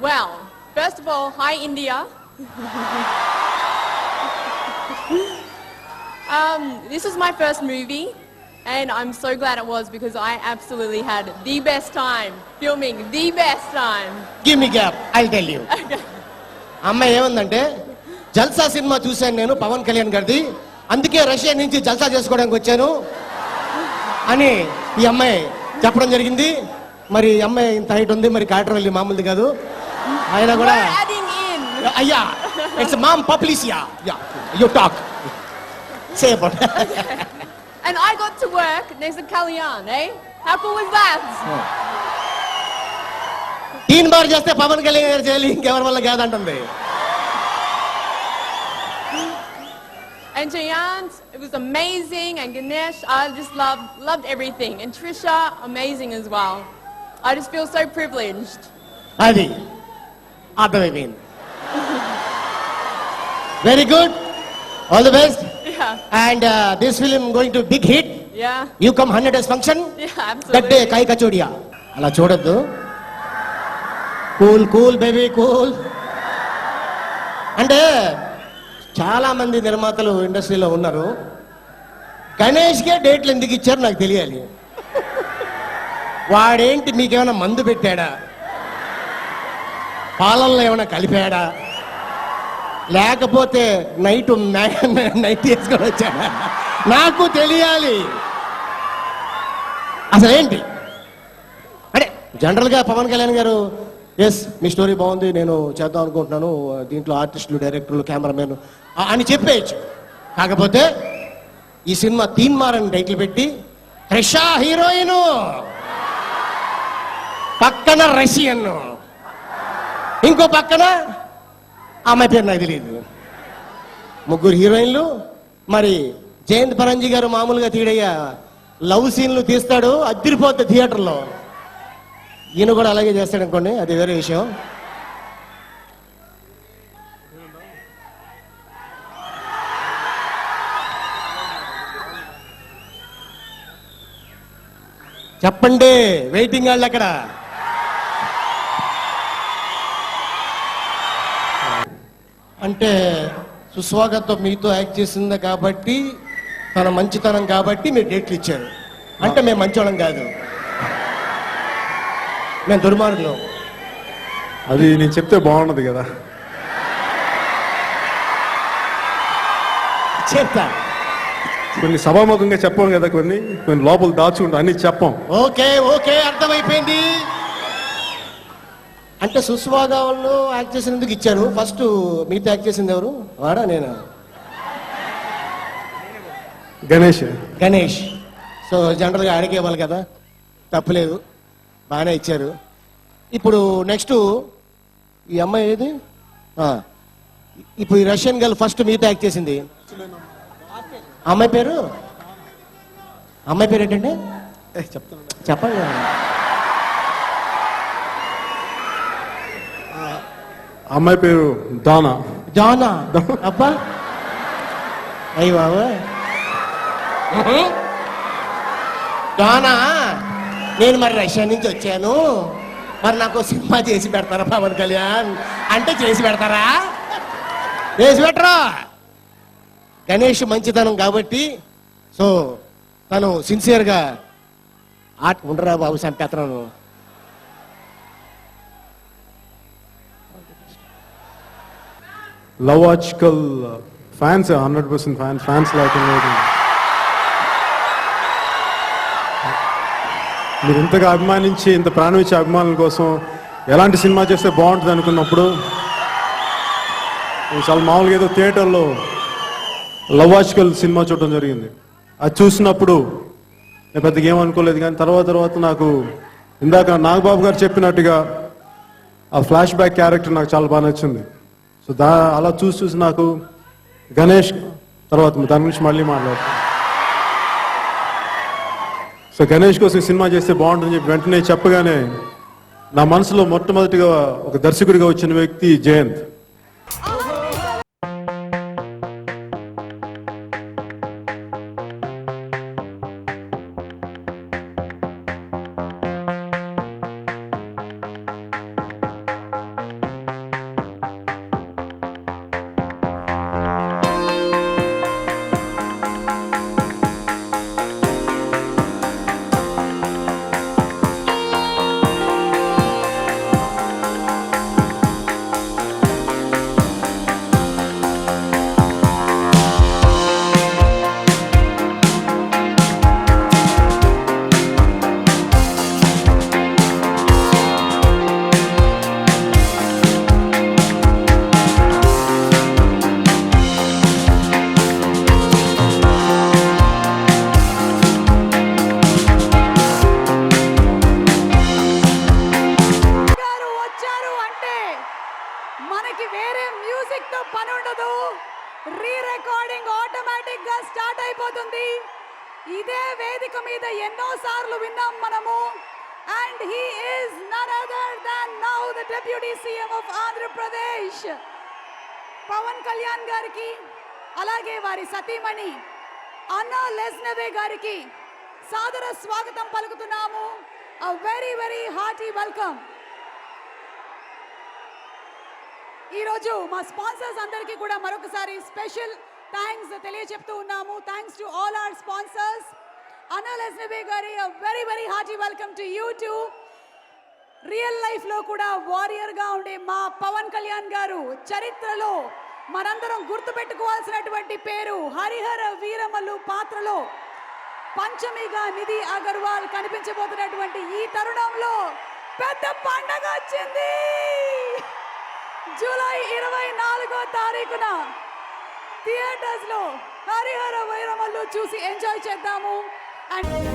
Well, first of all, hi India. um, this was my first movie, and I'm so glad it was because I absolutely had the best time filming. The best time. Give me gap I tell you అమ్మాయి ఏముందంటే జల్సా cinema చూశాను నేను పవన్ కళ్యాణ్ గారిది అందుకే Russia నుంచి జల్సా చేసుకోవడానికి వచ్చాను అని ఈ అమ్మాయి చెప్పడం జరిగింది మరి అమ్మాయి ఇంత హైట్ ఉంది మరి కాటర్ వెళ్ళి మామూలుది కాదు ఆయన కూడా. అయ్యా it's ma'am పబ్లిసియా ya you talk say about And I got to work next to Kalyan, eh? How cool was that? తీన్ బార్ చేస్తే పవన్ కళ్యాణ్ గారు చేయాలి ఇంకెవరి వల్ల కాదంటుంది And Jayant, it was amazing. And Ganesh, I just loved loved everything. And Trisha, amazing as well. I just feel so privileged. అది అర్థమైపోయింది. Very good all the best Yeah, and this film going to big hit yeah, you come hundred days function yeah, that day absolutely. కై కచోడియా అలా చూడొద్దు. Cool cool baby cool అంటే చాలా మంది నిర్మాతలు ఇండస్ట్రీలో ఉన్నారు. గణేష్కే డేట్లు ఎందుకు ఇచ్చారు నాకు తెలియాలి. వాడేంటి మీకేమైనా మందు పెట్టాడా? పాలల్లో ఏమైనా కలిపాడా? లేకపోతే నైట్ నైట్ వేసుకొని వచ్చాడా? నాకు తెలియాలి. అసలు ఏంటి అంటే జనరల్గా పవన్ కళ్యాణ్ గారు ఎస్ మీ స్టోరీ బాగుంది నేను చేద్దాం అనుకుంటున్నాను. దీంట్లో ఆర్టిస్టులు డైరెక్టర్లు కెమెరామెన్ అని చెప్పేయచ్చు. కాకపోతే ఈ సినిమా తీన్మారని టైటిల్ పెట్టి రష్యా హీరోయిన్ పక్కన రష్యన్ ఇంకో పక్కన అమ్మాయి పేరు నాకు తెలియదు ముగ్గురు హీరోయిన్లు మరి జయంత్ పరంజీ గారు మామూలుగా తీడయ్యా లవ్ సీన్లు తీస్తాడు అదిరిపోద్ది థియేటర్లో. ఈయన కూడా అలాగే చేస్తాడు అనుకోండి అది వేరే విషయం. చెప్పండి వెయిటింగ్ వాళ్ళు అక్కడ అంటే సుస్వాగతం మీతో యాక్ట్ చేసింది కాబట్టి తన మంచితనం కాబట్టి మీరు డేట్లు ఇచ్చారు. అంటే మేము మంచోళం కాదు. మేము దుర్మార్గులం. అది నేను చెప్తే బాగున్నది కదా. చెప్తా. కొన్ని సభాముఖంగా చెప్పాం కదా కొన్ని కొన్ని లోపల దాచుకుంటాం అన్ని చెప్పం. ఓకే ఓకే అర్థమైపోయింది. అంటే సుస్వాగంలో యాక్ట్ చేసినందుకు ఇచ్చారు ఫస్ట్ మీతో యాక్ట్ చేసింది ఎవరు? వాడా? నేను? గణేష్. గణేష్. సో జనరల్గా అడిగే వాళ్ళు కదా? తప్పులేదు. బాగానే ఇచ్చారు. ఇప్పుడు నెక్స్ట్ ఈ అమ్మాయి ఏది? ఇప్పుడు ఈ రష్యన్ గర్ల్ ఫస్ట్ మీతో యాక్ట్ చేసింది. అమ్మాయి పేరు? అమ్మాయి పేరు ఏంటంటే చెప్తాను చెప్పండి. అమ్మాయి పేరు దానా. జానా అబ్బా. అయ్యి బాబు జానా నేను మరి రష్యా నుంచి వచ్చాను. మరి నాకు సినిమా చేసి పెడతారా పవన్ కళ్యాణ్? అంటే చేసి పెడతారా? చేసి పెట్టరా? గణేష్ మంచితనం కాబట్టి సో తను సిన్సియర్గా ఆట ఉండరా బాబు చంపేస్తున్నాను లవాజికల్ fans hundred percent fans fans లేకుండా మీరు ఇంతగా అభిమానించి ఇంత ప్రాణం ఇచ్చే అభిమానుల కోసం ఎలాంటి సినిమా చేస్తే బాగుంటుంది అనుకున్నప్పుడు చాలా మామూలుగా ఏదో థియేటర్లో లవాజికల్ సినిమా చూడడం జరిగింది. అది చూసినప్పుడు నేను పెద్దగా ఏమనుకోలేదు కానీ తర్వాత తర్వాత నాకు ఇందాక నాగబాబు గారు చెప్పినట్టుగా ఆ ఫ్లాష్ బ్యాక్ క్యారెక్టర్ నాకు చాలా బాగా నచ్చింది. సో దా అలా చూసి చూసి నాకు గణేష్ తర్వాత దాని గురించి మళ్ళీ మాట్లాడతాను. సో గణేష్ కోసం సినిమా చేస్తే బాగుంటుందని చెప్పి వెంటనే చెప్పగానే నా మనసులో మొట్టమొదటిగా ఒక దర్శకుడిగా వచ్చిన వ్యక్తి జయంత్. వేరే మ్యూజిక్తో పని ఉండదు. రీ రికార్డింగ్ ఆటోమేటిక్గా స్టార్ట్ అయిపోతుంది. ఇదే వేదిక మీద ఎన్నో సార్లు విన్నాం మనము. And he is none other than now the deputy CM of Andhra Pradesh Pavan Kalyan గారికి అలాగే వారి సతీమణి అన్నా లెస్నవే గారికి సాదర స్వాగతం పలుకుతున్నాము. A very very hearty welcome ఈరోజు మా స్పాన్సర్స్ అందరికీ కూడా మరొకసారి స్పెషల్ థ్యాంక్స్ తెలియజెప్తూ ఉన్నాము. Thanks to all our sponsors అన్నా లెస్నవే గారి very very hearty welcome to you to real లైఫ్లో కూడా వారియర్గా ఉండే మా పవన్ కళ్యాణ్ గారు చరిత్రలో మనందరం గుర్తుపెట్టుకోవాల్సినటువంటి పేరు హరిహర వీరమల్లు పాత్రలో పంచమిగా నిధి అగర్వాల్ కనిపించబోతున్నటువంటి ఈ తరుణంలో పెద్ద పండగ వచ్చింది. జూలై ఇరవై నాలుగో తారీఖున థియేటర్స్లో హరిహర వైరమల్లు చూసి ఎంజాయ్ చేద్దాము. అండ్